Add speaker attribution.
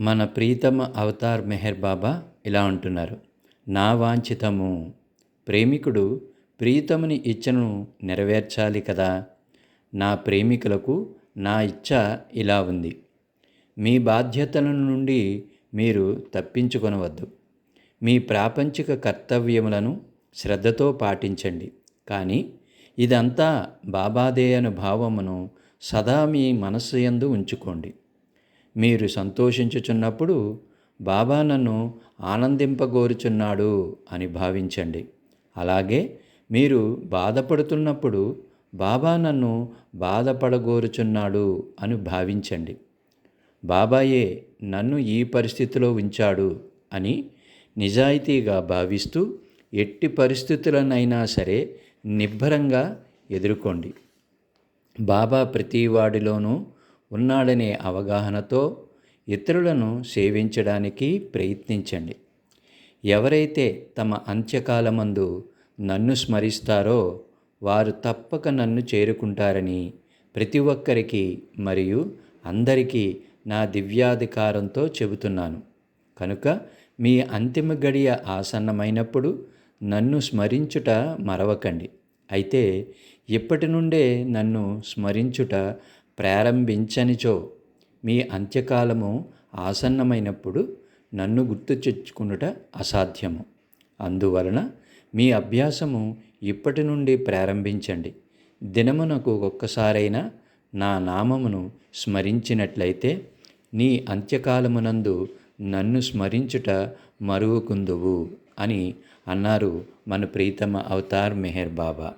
Speaker 1: మన ప్రీతమ అవతార్ మెహర్ బాబా ఇలా అంటున్నారు. నా వాంఛితము. ప్రేమికుడు ప్రీతముని ఇచ్చను నెరవేర్చాలి కదా. నా ప్రేమికులకు నా ఇచ్చ ఇలా ఉంది. మీ బాధ్యతల నుండి మీరు తప్పించుకొనవద్దు. మీ ప్రాపంచిక కర్తవ్యములను శ్రద్ధతో పాటించండి. కానీ ఇదంతా బాబాదే అను భావమును సదా మీ మనస్సు యందు ఉంచుకోండి. మీరు సంతోషించుచున్నప్పుడు బాబా నన్ను ఆనందింపగోరుచున్నాడు అని భావించండి. అలాగే మీరు బాధపడుతున్నప్పుడు బాబా నన్ను బాధపడగోరుచున్నాడు అని భావించండి. బాబాయే నన్ను ఈ పరిస్థితిలో ఉంచాడు అని నిజాయితీగా భావిస్తూ ఎట్టి పరిస్థితులనైనా సరే నిబ్బరంగా ఎదుర్కోండి. బాబా ప్రతి వాడిలోనూ ఉన్నాడనే అవగాహనతో ఇతరులను సేవించడానికి ప్రయత్నించండి. ఎవరైతే తమ అంత్యకాలమందు నన్ను స్మరిస్తారో వారు తప్పక నన్ను చేరుకుంటారని ప్రతి ఒక్కరికి మరియు అందరికీ నా దివ్యాధికారంతో చెబుతున్నాను. కనుక మీ అంతిమ గడియ ఆసన్నమైనప్పుడు నన్ను స్మరించుట మరవకండి. అయితే ఇప్పటి నుండే నన్ను స్మరించుట ప్రారంభించనిచో. మీ అంత్యకాలము ఆసన్నమైనప్పుడు నన్ను గుర్తు తెచ్చుకునుట అసాధ్యము. అందువలన మీ అభ్యాసము ఇప్పటి నుండి ప్రారంభించండి. దినమునకు ఒక్కసారైనా నా నామమును స్మరించినట్లయితే నీ అంత్యకాలమునందు నన్ను స్మరించుట మరువకుందువు అని అన్నారు మన ప్రీతమ అవతార్ మెహర్ బాబా.